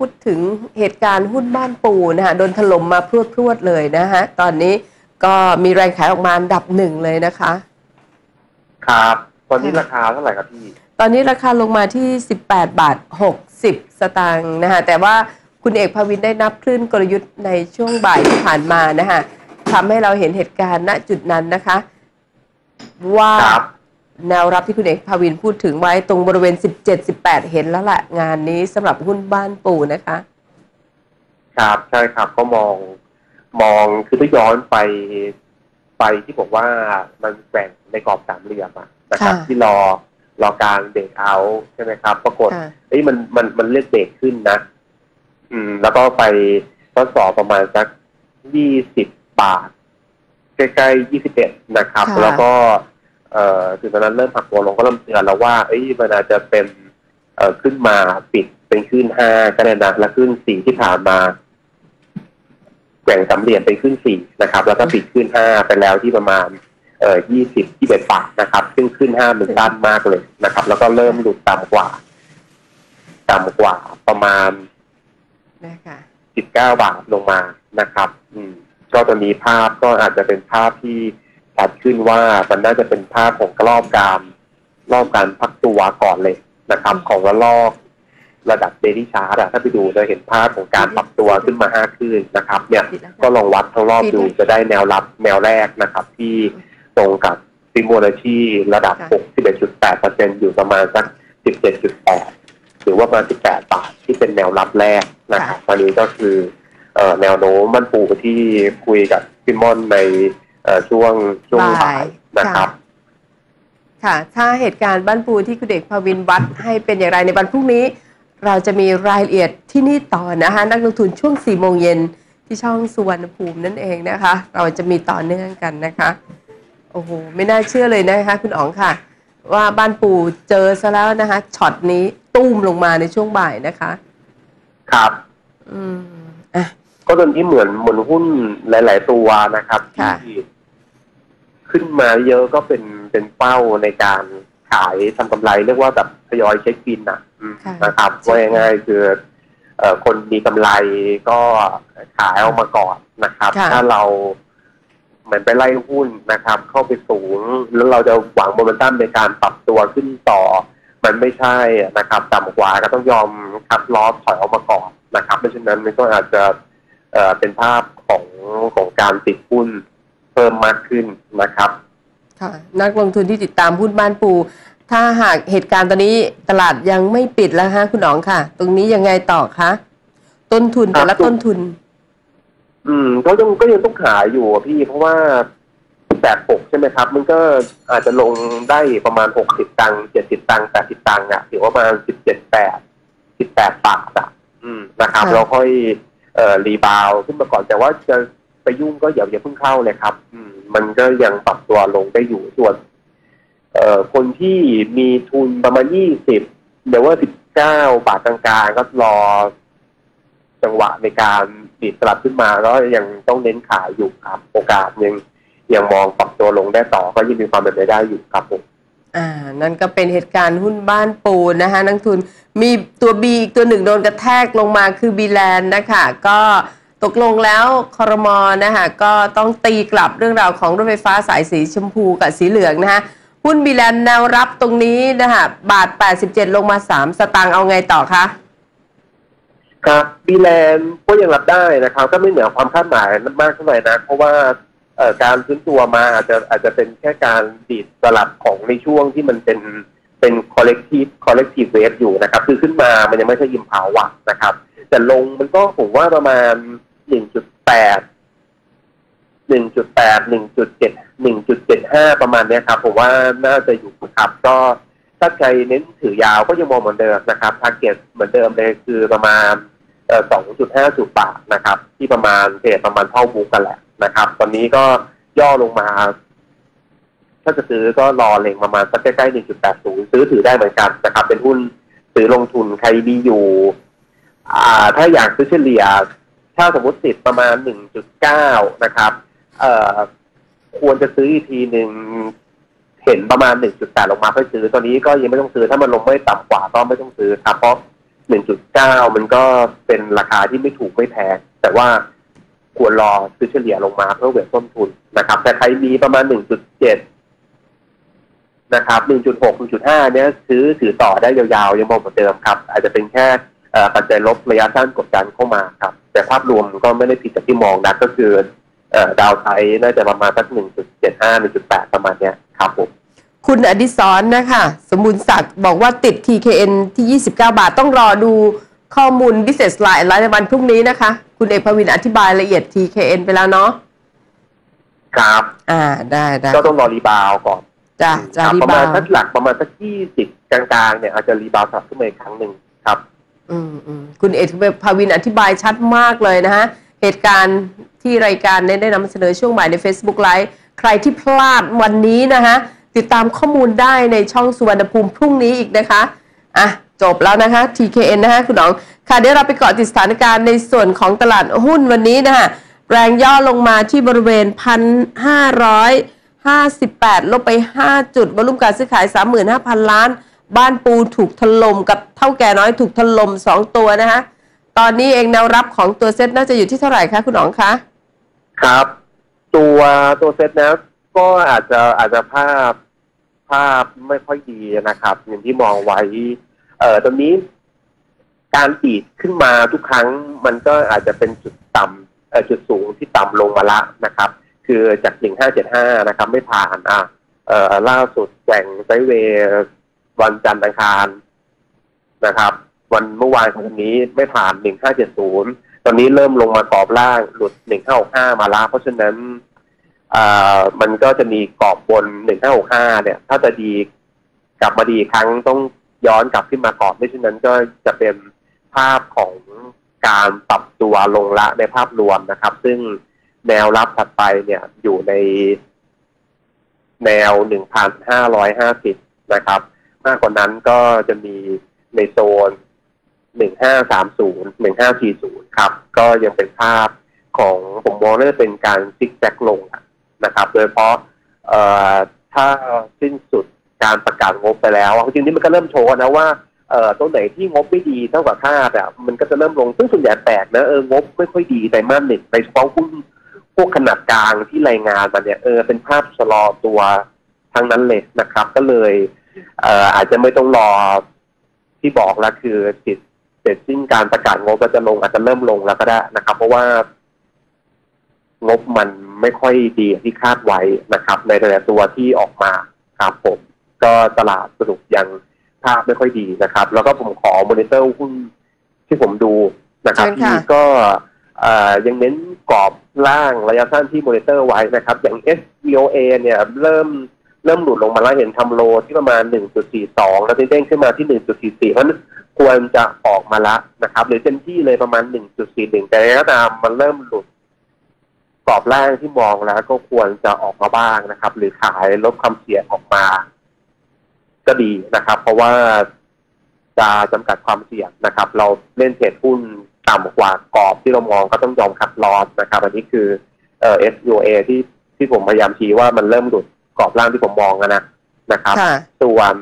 พูดถึงเหตุการณ์หุ้นบ้านปูนะคะโดนถล่มมาพรวดพรวดๆเลยนะฮะ ตอนนี้ก็มีแรงขายออกมาอันดับหนึ่งเลยนะคะ ครับ ตอนนี้ค่ะราคาเท่าไหร่ครับพี่ ตอนนี้ราคาลงมาที่ 18 บาท 60 สตางค์นะคะแต่ว่าคุณเอกภวินได้นับคลื่นกลยุทธ์ในช่วงบ่ายที่ผ่านมานะคะทำให้เราเห็นเหตุการณ์ณจุดนั้นนะคะ ว่าครับ แนวรับที่คุณเอกภวินพูดถึงไว้ตรงบริเวณ 17-18 เห็นแล้วแหละงานนี้สำหรับหุ้นบ้านปูนะคะ ครับใช่ครับก็มองมองคือถ้าย้อนไปไปที่บอกว่ามันแกว่งในกรอบสามเหลี่ยมอะนะครับค่ะที่รอรอการเบรกเอาท์ใช่ไหมครับ ปรากฏค่ะเอ้ยมันมันมันเลือกเบรกขึ้นนะ อืม แล้วก็ไปทดสอบประมาณสักยี่สิบบาทใกล้ๆยี่สิบเอ็ดนะครับค่ะแล้วก็ เอ่อถึงตอนนั้นเริ่มผักตัวลงก็เริ่มเตือนแล้วว่าเอ้ยมันอาจจะเป็นเอ่อขึ้นมาปิดเป็นขึ้นห้าก็ได้นะแล้วขึ้นสี่ที่ผ่านมาแกว่งสามเหลี่ยมเป็นขึ้นสี่นะครับ แล้วก็ปิดขึ้นห้าไปแล้วที่ประมาณเอ่อยี่สิบที่เป็นบาทนะครับ ซึ่งขึ้นห้ามันสั้นมากเลยนะครับ แล้วก็เริ่มหลุดต่ำกว่าต่ำกว่าประมาณนะคะสิบเก้าบาทลงมานะครับ อืม ก็ตอนนี้ภาพก็อาจจะเป็นภาพที่ ชัดขึ้นว่ามันน่าจะเป็นภาพของรอบการรอบการพักตัวก่อนเลยนะครับ ของระลอกระดับเดลี่ชาร์ตอะถ้าไปดูจะเห็นภาพของการปรับตัวขึ้นมาห้าขึ้นนะครับ เนี่ยก็ลองวัดทั้งรอบดูจะได้แนวรับแนวแรกนะครับ ที่ตรงกับฟิโบนัชชีระดับ 61.8%อยู่ประมาณสัก 17.8 หรือว่าประมาณ 18 บาทที่เป็นแนวรับแรกนะครับตอนนี้ก็คือเอ่อแนวโน้มมันปูที่คุยกับพิมอนในเอ่อ ช่วงช่วงบ่ายนะครับ ค่ะ ถ้าเหตุการณ์บ้านปูที่คุณเอกภวินวัดให้เป็นอย่างไรในวันพรุ่งนี้ เราจะมีรายละเอียดที่นี่ต่อนะคะนักลงทุนช่วง4โมงเย็นที่ช่องสุวรรณภูมินั่นเองนะคะ เราจะมีต่อเนื่องกันนะคะ โอ้โหไม่น่าเชื่อเลยนะคะ คุณอ๋องค่ะ ว่าบ้านปูเจอซะแล้วนะคะช็อตนี้ตุ้มลงมาในช่วงบ่ายนะคะ ครับ อืมอะก็ตอนนี้เหมือนเหมือนหุ้นหลาย ๆ ตัวนะครับค่ะที่ ขึ้นมาเยอะก็เป็นเป็นเป้าในการขายทำกำไรเรียกว่าแบบทยอยเช็คบินนะอืมค่ะนะครับว่าง่ายๆคือเอ่อคนมีกำไรก็ขายออกมาก่อนนะครับค่ะถ้าเราเหมือนไปไล่หุ้นนะครับ เข้าไปสูง แล้วเราจะหวังโมเมนตัมในการปรับตัวขึ้นต่อ มันไม่ใช่นะครับต่ำกว่าก็ต้องยอมคัดลอสถอยออกมาก่อนนะครับไม่เช่นนั้นมันก็อาจจะเอ่อเป็นภาพของของการติดหุ้นเพิ่มมากขึ้นนะครับค่ะนักลงทุนที่ติดตามหุ้นบ้านปู ถ้าหากเหตุการณ์ตอนนี้ตลาดยังไม่ปิดแล้วฮะคุณอ๋องค่ะ ตรงนี้ยังไงต่อคะต้นทุนแต่ละครับต้นทุน อืมก็ยังก็ยังต้องขายอยู่อะพี่เพราะว่าแปดหกใช่ไหมครับ มันก็อาจจะลงได้ประมาณหกสิบตังค์เจ็ดสิบตังค์แปดสิบตังค์อะถือว่าประมาณสิบเจ็ดแปดสิบแปดบาทอะอืมนะครับค่ะเราค่อยเอ่อรีบาวด์ขึ้นมาก่อนแต่ว่าจะไป ยุ่งก็อย่าอย่าเพิ่งเข้าเลยครับ อืม มันก็ยังปรับตัวลงได้อยู่ส่วน เอ่อคนที่มีทุนประมาณยี่สิบเดี๋ยวว่าสิบเก้าบาทกลางๆก็รอจังหวะในการดีดสลับขึ้นมาก็ยังต้องเน้นขายอยู่ครับ โอกาสยังยังมองปรับตัวลงได้ต่อก็ยังมีความเป็นไปได้อยู่ครับผมอ่า นั่นก็เป็นเหตุการณ์หุ้นบ้านปูนะคะนักทุนมีตัวบีอีกตัวหนึ่งโดนกระแทกลงมาคือบีแลนด์นะคะก็ ตกลงแล้วคอรมอนะคะก็ต้องตีกลับเรื่องราวของรถไฟฟ้าสายสีชมพูกับสีเหลืองนะคะหุ้นบีแลนด์แนวรับตรงนี้นะคะบาท 87 ลงมา 3 สตางค์เอาไงต่อคะครับบีแลนด์ก็ยังรับได้นะครับ ก็ไม่เหนือความคาดหมายมากเท่าไหร่นะ เพราะว่าการฟื้นตัวมาอาจจะอาจจะเป็นแค่การดีดสลับของในช่วงที่มันเป็นเป็น collective collective wave อยู่นะครับ คือขึ้นมามันยังไม่ใช่ยิมพาวะนะครับ แต่ลงมันก็ผมว่าประมาณ 1.8 1.8 1.7 1.75ปดหนึ่งจุดแปดหนึ่งจุดเจ็ดหนึ่งจุดเจ็ดห้าประมาณเนี้ยครับ ผมว่าน่าจะอยู่ครับก็ถ้าใครเน้นถือยาวก็ยังมองเหมือนเดิมนะครับทาร์เก็ตเหมือนเดิมเลยคือประมาณเอ่อ2.50บาทนะครับ ที่ประมาณเทรดประมาณเท่าบูกันแหละนะครับ ตอนนี้ก็ย่อลงมา ถ้าจะซื้อก็รอเล็งประมาณสักใกล้ๆ1.80ซื้อถือได้เหมือนกันนะครับ เป็นหุ้นซื้อลงทุนใครมีอยู่ อ่า ถ้าอยากซื้อเฉลี่ย ถ้าสมมติติดประมาณ 1.9 นะครับเอ่อควรจะซื้ออีกทีหนึ่งเห็นประมาณ 1.8 ลงมาค่อยซื้อตอนนี้ก็ยังไม่ต้องซื้อถ้ามันลงไม่ต่ำกว่าก็ไม่ต้องซื้อครับเพราะ 1.9 มันก็เป็นราคาที่ไม่ถูกไม่แพงแต่ว่าควรรอซื้อเฉลี่ยลงมาเพื่อเวทต้นทุนนะครับ แต่ใครมีประมาณ 1.7 นะครับ 1.6 1.5 เนี้ยซื้อถือต่อได้ยาวๆ ยังมองเหมือนเดิมครับ อาจจะเป็นแค่ ปัจจัยลบระยะสั้นกดดันเข้ามาครับ แต่ภาพรวมก็ไม่ได้ผิดจากที่มองนะก็คือเอ่อดาวไซด์น่าจะประมาณสัก1.75 1.8ประมาณเนี้ยครับผมคุณอดิศรนะคะ สมบูรณ์ศักดิ์บอกว่าติด TKN ที่ 29 บาทต้องรอดูข้อมูล Business Line ในวันพรุ่งนี้นะคะ คุณเอกพวินอธิบายละเอียด TKN ไปแล้วเนาะครับ อ่าได้ได้ก็ต้องรอรีบาวด์ก่อนจ้ะจะครับรีประบามาณวสักหลักประมาณสัก20กลางๆเนี่ยอาจจะรีบาวด์กลับขึ้นมาอีกครั้งหนึ่งครับ อืมอืมคุณเอกพวินอธิบายชัดมากเลยนะฮะ เหตุการณ์ที่รายการได้นำเสนอช่วงบ่ายใน Facebook Live ใครที่พลาดวันนี้นะฮะติดตามข้อมูลได้ในช่องสุวรรณภูมิพรุ่งนี้อีกนะคะ อะ จบแล้วนะคะ TKN นะคะคุณหนองค่ะเดี๋ยวเราไปเกาะติดสถานการณ์ในส่วนของตลาดหุ้นวันนี้นะคะแรงย่อลงมาที่บริเวณ 1,558 ลบไป 5 จุดวอลุ่มการซื้อขาย 35,000 ล้าน บ้านปูถูกถล่มกับเท่าแก่น้อยถูกถล่ม2ตัวนะคะตอนนี้เองแนวรับของตัวเซ็ตน่าจะอยู่ที่เท่าไหร่คะคุณหนองคะครับ ตัวตัวเซตนะ ก็อาจจะอาจจะภาพภาพไม่ค่อยดีนะครับ อย่างที่มองไว้ เอ่อตอนนี้ การปีดขึ้นมาทุกครั้ง มันก็อาจจะเป็นจุดต่ำเอ่อจุดสูงที่ต่ำลงมาละนะครับ คือจาก1575นะครับ ไม่ผ่านอะเอ่อล่าสุดแกว่งไซเวย์ วันจันทร์อังคารนะครับ วันเมื่อวานของวันนี้ไม่ผ่าน1570ตอนนี้เริ่มลงมากรอบล่างหลุด1565มาละเพราะฉะนั้นอ่ามันก็จะมีกรอบบน1565เนี่ย ถ้าจะดีกลับมาดีครั้งต้องย้อนกลับขึ้นมากรอบไม่เช่นนั้นก็จะเป็นภาพของการปรับตัวลงละในภาพรวมนะครับ ซึ่งแนวรับถัดไปเนี่ยอยู่ในแนว1,550นะครับ มากกว่านั้นก็จะมีในโซน 1530 1540 ครับ ก็ยังเป็นภาพของผมมองว่าจะเป็นการซิกแซกลงนะครับ โดยเฉพาะเอ่อถ้าสิ้นสุดการประกาศงบไปแล้วจริงๆนี่มันก็เริ่มโชว์นะว่าเอ่อตัวไหนที่งบไม่ดีเท่ากับคาดอะมันก็จะเริ่มลงซึ่งส่วนใหญ่แปลกนะเอองบไม่ค่อยดีแต่มาสหนึ่งโดยเฉพาะหุ้นพวกขนาดกลางที่รายงานมาเนี่ยเออเป็นภาพชะลอตัวทั้งนั้นเลยนะครับ ก็เลย เอ่ออาจจะไม่ต้องรอที่บอกแล้วคือติดเสร็จสิ้นการประกาศงบก็จะลงอาจจะเริ่มลงแล้วก็ได้นะครับ เพราะว่างบมันไม่ค่อยดีอย่างที่คาดไว้นะครับ ในแต่ละตัวที่ออกมาครับผม ก็ตลาดสรุปยังภาพไม่ค่อยดีนะครับ แล้วก็ผมขอมอนิเตอร์หุ้นที่ผมดูนะครับเชิญค่ะที่ก็เอ่อยังเน้นกรอบล่างระยะสั้นที่มอนิเตอร์ไว้นะครับ อย่าง SVOA เนี่ยเริ่ม เริ่มหลุดลงมาแล้วเห็นทำโลที่ประมาณ 1.42 แล้วเด้งขึ้นมาที่ 1.44 เพราะนั้นควรจะออกมาละนะครับ หรือเต็มที่เลยประมาณ 1.41 แต่ก็ตามมันเริ่มหลุดกรอบล่างที่มองแล้ว ก็ควรจะออกมาบ้างนะครับ หรือขายลดความเสี่ยงออกมา ก็ดีนะครับ เพราะว่าจะจำกัดความเสี่ยงนะครับ เราเล่นเทรดหุ้นต่ำกว่ากรอบที่เรามองก็ต้องยอมคัดลอสนะครับ อันนี้คือเอ่อ SUA ที่ที่ผมพยายามชี้ว่ามันเริ่มหลุด กรอบล่างที่ผมมองอะนะนะครับค่ะส่วน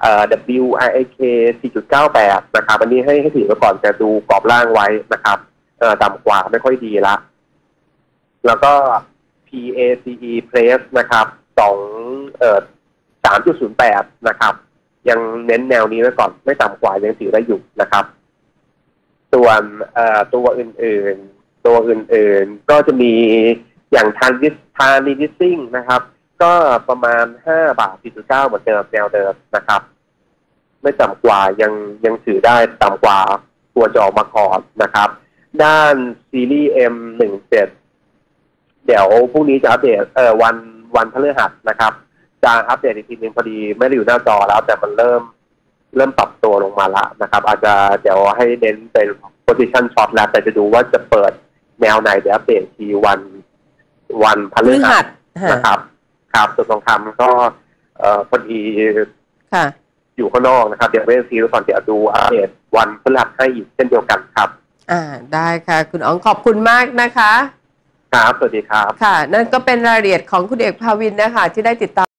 เอ่อ WIK 4.98 นะครับ อันนี้ให้ให้ถือไว้ก่อนจะดูกรอบล่างไว้นะครับเอ่อต่ำกว่าไม่ค่อยดีละ แล้วก็ PACE Press นะครับสองเอ่อ3.08 นะครับ ยังเน้นแนวนี้ไว้ก่อนไม่ต่ำกว่ายังถือได้อยู่นะครับ ส่วนเอ่อตัวอื่นๆ ตัวอื่นๆ ก็จะมีอย่างทานดิสทานิดิซิ่งนะครับ ก็ประมาณ 5 บาท 4.9 เหมือนเดิมแนวเดิมนะครับ ไม่ต่ำกว่ายังยังถือได้ต่ำกว่าตัวจะออกมาก่อนนะครับ ด้านซีรีส์ M17 เดี๋ยวพรุ่งนี้จะอัปเดตเอ่อวันวันพฤหัสนะครับ จะอัปเดตอีกทีหนึ่งพอดีไม่ได้อยู่หน้าจอแล้ว แต่มันเริ่มเริ่มปรับตัวลงมาละนะครับ อาจจะเดี๋ยวให้เน้นเป็น position short แล้วแต่จะดูว่าจะเปิดแนวไหนเดี๋ยวอัปเดตทีวันวันพฤหัหัสนะครับ ครับส่วนทองคำก็เอ่อพอดีค่ะ อยู่ข้างนอกนะครับ เดี๋ยวเวทีไว้ก่อนเดี๋ยวดูอัปเดตวันพฤหัสให้อีกเช่นเดียวกันครับ อ่าได้ค่ะ คุณอ๋องขอบคุณมากนะคะ ครับ สวัสดีครับ ค่ะ นั่นก็เป็นรายละเอียดของคุณเอกภาวินนะคะ ที่ได้ติดตาม